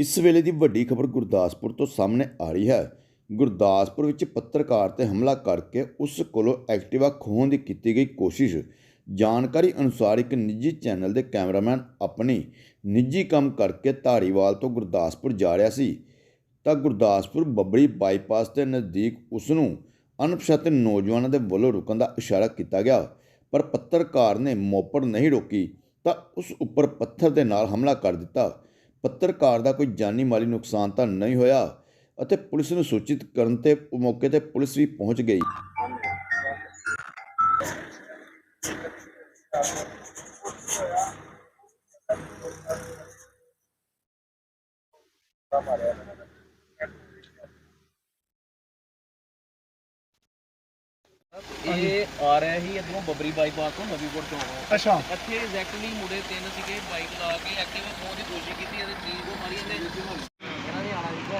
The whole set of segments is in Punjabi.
ਇਸ ਵੇਲੇ ਦੀ ਵੱਡੀ ਖਬਰ ਗੁਰਦਾਸਪੁਰ ਤੋਂ ਸਾਹਮਣੇ ਆ ਰਹੀ ਹੈ। ਗੁਰਦਾਸਪੁਰ ਵਿੱਚ ਪੱਤਰਕਾਰ ਤੇ ਹਮਲਾ ਕਰਕੇ ਉਸ ਕੋਲੋਂ ਐਕਟਿਵਾ ਖੋਹਣ ਦੀ ਕੀਤੀ ਗਈ ਕੋਸ਼ਿਸ਼। ਜਾਣਕਾਰੀ ਅਨੁਸਾਰ ਇੱਕ ਨਿੱਜੀ ਚੈਨਲ ਦੇ ਕੈਮਰਾਮੈਨ ਆਪਣੀ ਨਿੱਜੀ ਕੰਮ ਕਰਕੇ ਧਾਰੀਵਾਲ ਤੋਂ ਗੁਰਦਾਸਪੁਰ ਜਾ ਰਿਹਾ ਸੀ। ਤਾਂ ਗੁਰਦਾਸਪੁਰ ਬੱਬੜੀ ਬਾਈਪਾਸ ਦੇ ਨਜ਼ਦੀਕ ਉਸ ਨੂੰ ਅਣਪਛਾਤੇ ਨੌਜਵਾਨਾਂ ਦੇ ਵੱਲੋਂ ਰੁਕਣ ਦਾ ਇਸ਼ਾਰਾ ਕੀਤਾ ਗਿਆ। ਪਰ ਪੱਤਰਕਾਰ ਨੇ ਮੋਪੜ ਨਹੀਂ ਰੋਕੀ ਤਾਂ ਉਸ ਉੱਪਰ ਪੱਥਰ ਦੇ ਨਾਲ ਹਮਲਾ ਕਰ ਦਿੱਤਾ। ਪੱਤਰਕਾਰ ਦਾ ਕੋਈ ਜਾਨੀ ਮਾਲੀ ਨੁਕਸਾਨ ਤਾਂ ਨਹੀਂ ਹੋਇਆ ਅਤੇ ਪੁਲਿਸ ਨੂੰ ਸੂਚਿਤ ਕਰਨ ਤੇ ਮੌਕੇ ਤੇ ਪੁਲਿਸ ਵੀ ਪਹੁੰਚ ਗਈ। ਇਹ ਆ ਰਿਹਾ ਸੀ ਇੱਥੋਂ ਬੱਬਰੀ ਬਾਈਪਾਸ ਤੋਂ ਨਵੀਪੁਰ ਚੌਂਕ। ਅੱਛਾ। ਇੱਥੇ ਐਗਜ਼ੈਕਟਲੀ ਮੁੰਡੇ ਤਿੰਨ ਸੀਗੇ ਬਾਈਕ ਲਾ ਕੇ ਐਕਟਿਵਾ ਖੋਹਣ ਦੀ ਕੋਸ਼ਿਸ਼ ਕੀਤੀ ਇਹਦੇ ਚੀਜ਼ ਕੋ ਮਾਰੀ ਇਹਨੇ ਇਹਨਾਂ ਨੇ ਆਣਾ ਸੀਗਾ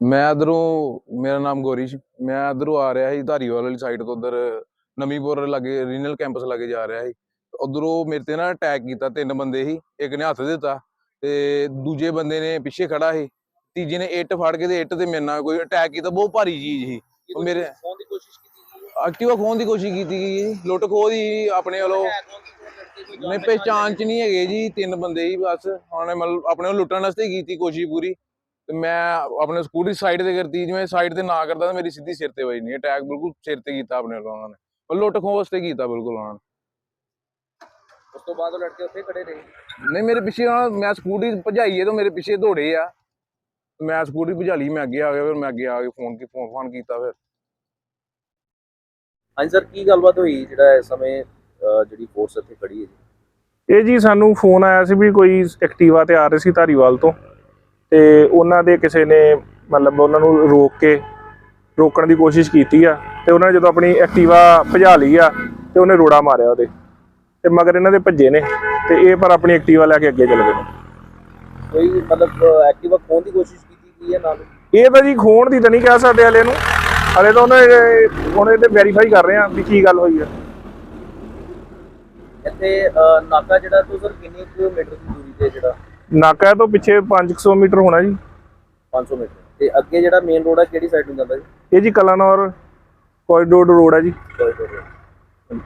ਮੈਂ ਇਧਰੋਂ, ਮੇਰਾ ਨਾਮ ਗੋਰੀਸ਼ ਮੈਂ ਇਧਰੋਂ ਆ ਰਿਹਾ ਸੀ ਧਾਰੀਵਾਲ ਵਾਲੀ ਸਾਈਡ ਤੋਂ ਉਧਰ ਨਮੀਪੁਰ ਲਾਗੇ ਰੀਜਨਲ ਕੈਂਪਸ ਲਾਗੇ ਜਾ ਰਿਹਾ ਸੀ। ਉਧਰੋਂ ਮੇਰੇ ਤੇ ਨਾ ਅਟੈਕ ਕੀਤਾ ਤਿੰਨ ਬੰਦੇ ਸੀ, ਇੱਕ ਨੇ ਹੱਥ ਦਿੱਤਾ ਤੇ ਦੂਜੇ ਬੰਦੇ ਨੇ ਪਿੱਛੇ ਖੜਾ ਸੀ। ਤੀਜੇ ਨੇ ਇੱਟ ਫੜ ਕੇ ਤੇ ਇੱਟ ਤੇ ਮੇਰੇ ਨਾਲ ਕੋਈ ਅਟੈਕ ਕੀਤਾ, ਬਹੁਤ ਭਾਰੀ ਚੀਜ਼ ਸੀ। ਉਹ ਮੇਰੇ ਖੋਹਣ ਦੀ ਕੋਸ਼ਿਸ਼ ਕੀਤੀ ਐਕਟਿਵਾ ਖੋਹਣ ਦੀ ਕੋਸ਼ਿਸ਼ ਕੀਤੀ ਗਈ ਜੀ। ਲੁੱਟ ਖੋਹ ਦੀ ਆਪਣੇ ਵੱਲੋਂ ਨਹੀਂ ਪਹਿਚਾਣ ਚ ਨਹੀਂ ਹੈਗੇ ਜੀ ਤਿੰਨ ਬੰਦੇ ਹੀ ਬਸ। ਉਹਨੇ ਮਤਲਬ ਆਪਣੇ ਨੂੰ ਲੁੱਟਣ ਵਾਸਤੇ ਕੀਤੀ ਕੋਸ਼ਿਸ਼ ਪੂਰੀ। ਤੇ ਮੈਂ ਆਪਣੇ ਸਕੂਟਰੀ ਸਾਈਡ ਤੇ ਕਰਤੀ ਜਿਵੇਂ ਸਾਈਡ ਤੇ ਨਾ ਕਰਦਾ ਤਾਂ ਮੇਰੀ ਸਿੱਧੀ ਸਿਰ ਤੇ ਵੱਜਣੀ ਅਟੈਕ ਬਿਲਕੁਲ ਸਿਰ ਤੇ ਕੀਤਾ ਆਪਣੇ ਵੱਲੋਂ ਉਹਨਾਂ ਨੇ। ਉਹ ਲੁੱਟ ਖੋਹ ਵਾਸਤੇ ਕੀਤਾ ਬਿਲਕੁਲ ਉਹਨਾਂ ਨੇ। ਉਸ ਤੋਂ ਬਾਅਦ ਉਹ ਲੜਕੇ ਉੱਥੇ ਖੜੇ ਰਹੇ। ਨਹੀਂ ਮੇਰੇ ਪਿੱਛੇ ਮੈਂ ਸਕੂਟਰੀ ਭਜਾਈਏ ਤਾਂ ਮੇਰੇ ਪਿੱਛੇ ਦੌੜੇ ਆ। ਮੈਂ ਸਕੂਟਰੀ ਭਜਾ ਲਈ ਮੈਂ ਅੱਗੇ ਆ ਗਿਆ ਫਿਰ ਮੈਂ ਅੱਗੇ ਆ ਕੇ ਫੋਨ ਕੀ ਫੋਨ ਫਾਨ ਕੀਤਾ ਫਿਰ। ਹਾਂਜੀ ਸਰ ਕੀ ਗੱਲਬਾਤ ਹੋਈ ਜਿਹੜਾ ਇਸ ਸਮੇਂ ਅਹ, ਜਿਹੜੀ ਫੋਰਸ ਇੱਥੇ ਖੜੀ ਹੈ ਜੀ? ਇਹ ਜੀ ਸਾਨੂੰ ਫੋਨ ਆਇਆ ਸੀ ਵੀ ਕੋਈ ਐਕਟਿਵਾ ਤੇ ਆ ਰਹੇ ਸੀ ਧਾਰੀਵਾਲ ਤੋਂ ਤੇ ਉਹਨਾਂ ਦੇ ਕਿਸੇ ਨੇ ਮਤਲਬ ਉਹਨਾਂ ਨੂੰ ਰੋਕ ਕੇ ਰੋਕਣ ਦੀ ਕੋਸ਼ਿਸ਼ ਕੀਤੀ ਆ ਤੇ ਉਹਨਾਂ ਨੇ ਜਦੋਂ ਆਪਣੀ ਐਕਟਿਵਾ ਭਜਾ ਲਈ ਆ ਤੇ ਉਹਨੇ ਰੋੜਾ ਮਾਰਿਆ ਉਹਦੇ ਤੇ ਮਗਰ ਇਹਨਾਂ ਦੇ ਭੱਜੇ ਨੇ ਤੇ ਇਹ ਪਰ ਆਪਣੀ ਐਕਟਿਵਾ ਲੈ ਕੇ ਅੱਗੇ ਚਲੇ ਗਏ। ਨੇ ਕੋਈ ਮਤਲਬ ਐਕਟਿਵਾ ਖੋਹਣ ਦੀ ਕੋਸ਼ਿਸ਼ ਕੀਤੀ ਗਈ ਹੈ ਨਾਲ? ਇਹ ਤਾਂ ਜੀ ਖੋਣ ਦੀ ਤਾਂ ਨਹੀਂ ਕਹਿ ਸਕਦੇ ਹਲੇ ਨੂੰ। ਹਲੇ ਤਾਂ ਉਹਨੇ ਹੁਣ ਇਹਦੇ ਵੈਰੀਫਾਈ ਕਰ ਰਹੇ ਆ ਵੀ ਕੀ ਗੱਲ ਹੋਈ ਆ ਇੱਥੇ ਨਾਕਾ ਜਿਹੜਾ ਤੋਂ ਸਰ ਕਿੰਨੀ ਕੁ ਮੀਟਰ ਦੀ ਦੂਰੀ ਤੇ ਜਿਹੜਾ? ਨਾਕਾ ਤੋਂ ਪਿੱਛੇ 500 ਮੀਟਰ ਹੋਣਾ ਜੀ। 500 ਮੀਟਰ। ਤੇ ਅੱਗੇ ਜਿਹੜਾ ਮੇਨ ਰੋਡ ਹੈ ਕਿਹੜੀ ਸਾਈਡ ਨੂੰ ਜਾਂਦਾ ਜੀ? ਇਹ ਜੀ ਕਲਾਨੌਰ ਕੋਰੀਡੋਰ ਰੋਡ ਹੈ ਜੀ। Road।